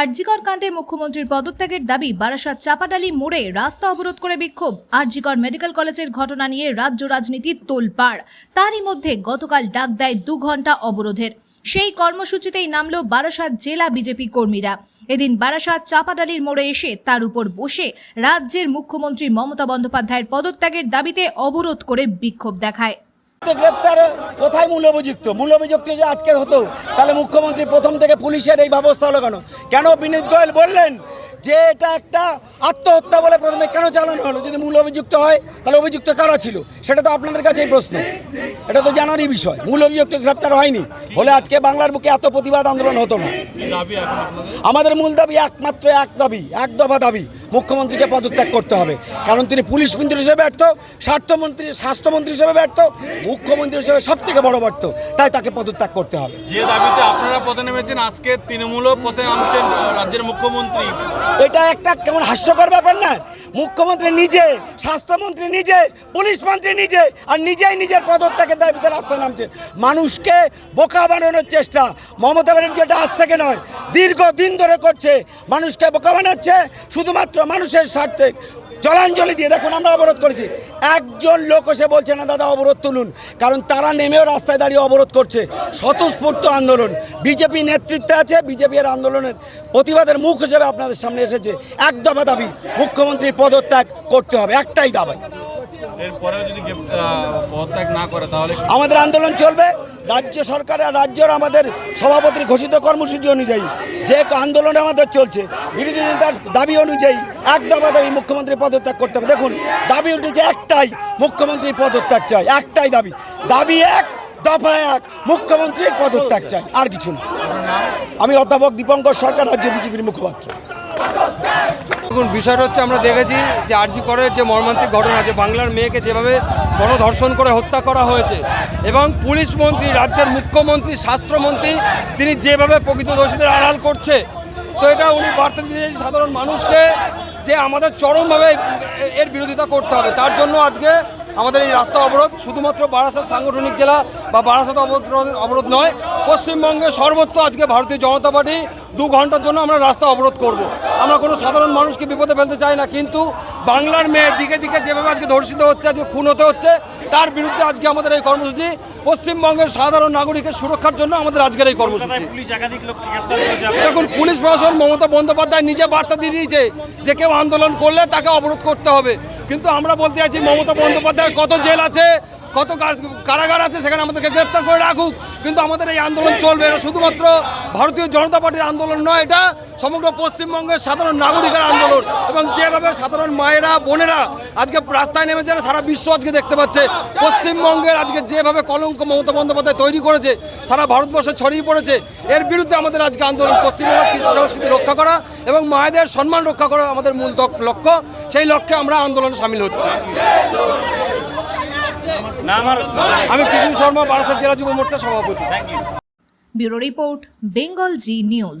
আরজিকর কাণ্ডে মুখ্যমন্ত্রীর পদত্যাগের দাবি বারাসাত চাপাডালি মোড়ে রাস্তা অবরোধ করে বিক্ষোভ। আরজিকর মেডিকেল কলেজের ঘটনা নিয়ে রাজ্য রাজনীতির তোলপাড়। তারই মধ্যে গতকাল ডাক দেয় দু ঘণ্টা অবরোধের। সেই কর্মসূচিতেই নামল বারাসাত জেলা বিজেপি কর্মীরা। এদিন বারাসাত চাপাডালির মোড়ে এসে তার উপর বসে রাজ্যের মুখ্যমন্ত্রী মমতা বন্দ্যোপাধ্যায়ের পদত্যাগের দাবিতে অবরোধ করে বিক্ষোভ দেখায়। গ্রেপ্তার কোথায় মূল অভিযুক্ত মূল অভিযুক্ত যে আজকে হতো তাহলে মুখ্যমন্ত্রী প্রথম থেকে পুলিশের এই ব্যবস্থা হলো কেন? কেন বিনীত গোয়েল বললেন যে এটা একটা আত্মহত্যা বলে প্রথমে কেন চালানো হলো? যদি মূল অভিযুক্ত হয় তাহলে অভিযুক্ত কারা ছিল? সেটা তো আপনাদের কাছেই প্রশ্ন। এটা তো জানারই বিষয়। মূল অভিযুক্ত গ্রেপ্তার হয়নি। হলে আজকে বাংলার বুকে এত প্রতিবাদ আন্দোলন হতো না। আমাদের মূল দাবি একমাত্র এক দাবি এক দফা দাবি। মুখ্যমন্ত্রীকে পদত্যাগ করতে হবে। কারণ তিনি পুলিশ মন্ত্রী হিসেবে ব্যর্থ স্বাস্থ্যমন্ত্রী স্বাস্থ্যমন্ত্রী হিসেবে ব্যর্থ মুখ্যমন্ত্রী হিসেবে সব থেকে বড় ব্যর্থ। তাই তাকে পদত্যাগ করতে হবে। যে দাবিতে আপনারা পথে নেমেছেন আজকে তৃণমূলও পথে নামছেন রাজ্যের মুখ্যমন্ত্রী। এটা একটা কেমন হাস্যকর ব্যাপার না? মুখ্যমন্ত্রী নিজে স্বাস্থ্যমন্ত্রী নিজে পুলিশ মন্ত্রী নিজে আর নিজেই নিজের পদত্যাগের দাবিতে রাস্তায় নামছে। মানুষকে বোকা বানানোর চেষ্টা। মমতা ব্যানার্জি এটা আজ থেকে নয়। দীর্ঘদিন ধরে করছে, মানুষকে বোকা বানাচ্ছে, শুধুমাত্র মানুষের স্বার্থে জলাঞ্জলি দিয়ে। দেখুন, আমরা অবরোধ করেছি। একজন লোক এসে বলছে, না, দাদা, অবরোধ তুলুন। কারণ তারা নেমেও রাস্তায় দাঁড়িয়ে অবরোধ করছে। স্বতঃস্ফূর্ত আন্দোলন। বিজেপি নেতৃত্বে আছে, বিজেপি এর আন্দোলনের প্রতিবাদের মুখ হিসেবে আপনাদের সামনে এসেছে। এক দফা দাবি, মুখ্যমন্ত্রীর পদত্যাগ করতে হবে, একটাই দাবি। এরপরেও যদি পদত্যাগ না করে তাহলে আমাদের আন্দোলন চলবে। রাজ্য সরকার আর রাজ্যের আমাদের সভাপতির ঘোষিত কর্মসূচি অনুযায়ী যে আন্দোলন আমাদের চলছে বিরোধী নেতার দাবি অনুযায়ী এক দফা দাবি মুখ্যমন্ত্রী পদত্যাগ করতে হবে। দেখুন দাবি উঠেছে একটাই মুখ্যমন্ত্রীর পদত্যাগ চাই একটাই দাবি। দাবি এক দফা এক মুখ্যমন্ত্রীর পদত্যাগ চাই আর কিছু না। আমি অধ্যাপক দীপঙ্কর সরকার রাজ্য বিজেপির মুখপাত্র। দেখুন, বিষয়টা হচ্ছে আমরা দেখেছি যে আরজি করের যে মর্মান্তিক ঘটনা, যে বাংলার মেয়েকে যেভাবে গণধর্ষণ করে হত্যা করা হয়েছে, এবং পুলিশ মন্ত্রী, রাজ্যের মুখ্যমন্ত্রী, স্বাস্থ্যমন্ত্রী, তিনি যেভাবে প্রকৃত দোষীদের আড়াল করছে, তো এটা উনি বার্তা দিতে সাধারণ মানুষকে যে আমাদের চরমভাবে এর বিরোধিতা করতে হবে। তার জন্য আজকে আমাদের এই রাস্তা অবরোধ শুধুমাত্র বারাসাত সাংগঠনিক জেলা বা বারাসাত অবরোধ অবরোধ নয় পশ্চিমবঙ্গে সর্বত্র আজকে ভারতীয় জনতা পার্টি দু ঘণ্টার জন্য আমরা রাস্তা অবরোধ করব। আমরা কোনো সাধারণ মানুষকে বিপদে ফেলতে চাই না কিন্তু বাংলার মেয়ে দিকে দিকে যেভাবে আজকে ধর্ষিত হচ্ছে আজকে খুন হতে হচ্ছে তার বিরুদ্ধে আজকে আমাদের এই কর্মসূচি। পশ্চিমবঙ্গের সাধারণ নাগরিকের সুরক্ষার জন্য আমাদের আজকের এই কর্মসূচি। দেখুন পুলিশ প্রশাসন মমতা বন্দ্যোপাধ্যায় নিজে বার্তা দিয়ে দিয়েছে যে কেউ আন্দোলন করলে তাকে অবরোধ করতে হবে। কিন্তু আমরা বলতে চাইছি মমতা বন্দ্যোপাধ্যায়ের কত জেল আছে কত কার- কারাগার আছে, সেখানে আমাদেরকে গ্রেপ্তার করে রাখুক। কিন্তু আমাদের এই আন্দোলন চলবে এটা শুধুমাত্র ভারতীয় জনতা পার্টির আন্দোলন নয়, এটা সমগ্র পশ্চিমবঙ্গের সাধারণ নাগরিকের আন্দোলন। এবং যেভাবে সাধারণ মায়েরা, বোনেরা আজকে রাস্তায় নেমেছে সারা বিশ্ব আজকে দেখতে পাচ্ছে। পশ্চিমবঙ্গের আজকে যেভাবে কলঙ্ক মমতা বন্দ্যোপাধ্যায় তৈরি করেছে, সারা ভারতবর্ষে ছড়িয়ে পড়েছে, এর বিরুদ্ধে আমাদের আজকে আন্দোলন পশ্চিমবঙ্গের কৃষ্টি সংস্কৃতি রক্ষা করা এবং মায়েদের সম্মান রক্ষা করা আমাদের মূল লক্ষ্য। সেই লক্ষ্যে আমরা আন্দোলনে সামিল হচ্ছি। আমি শর্মা বারাসাত জেলা যুব মোর্চা সভাপতি। Bureau report Bengal Zee news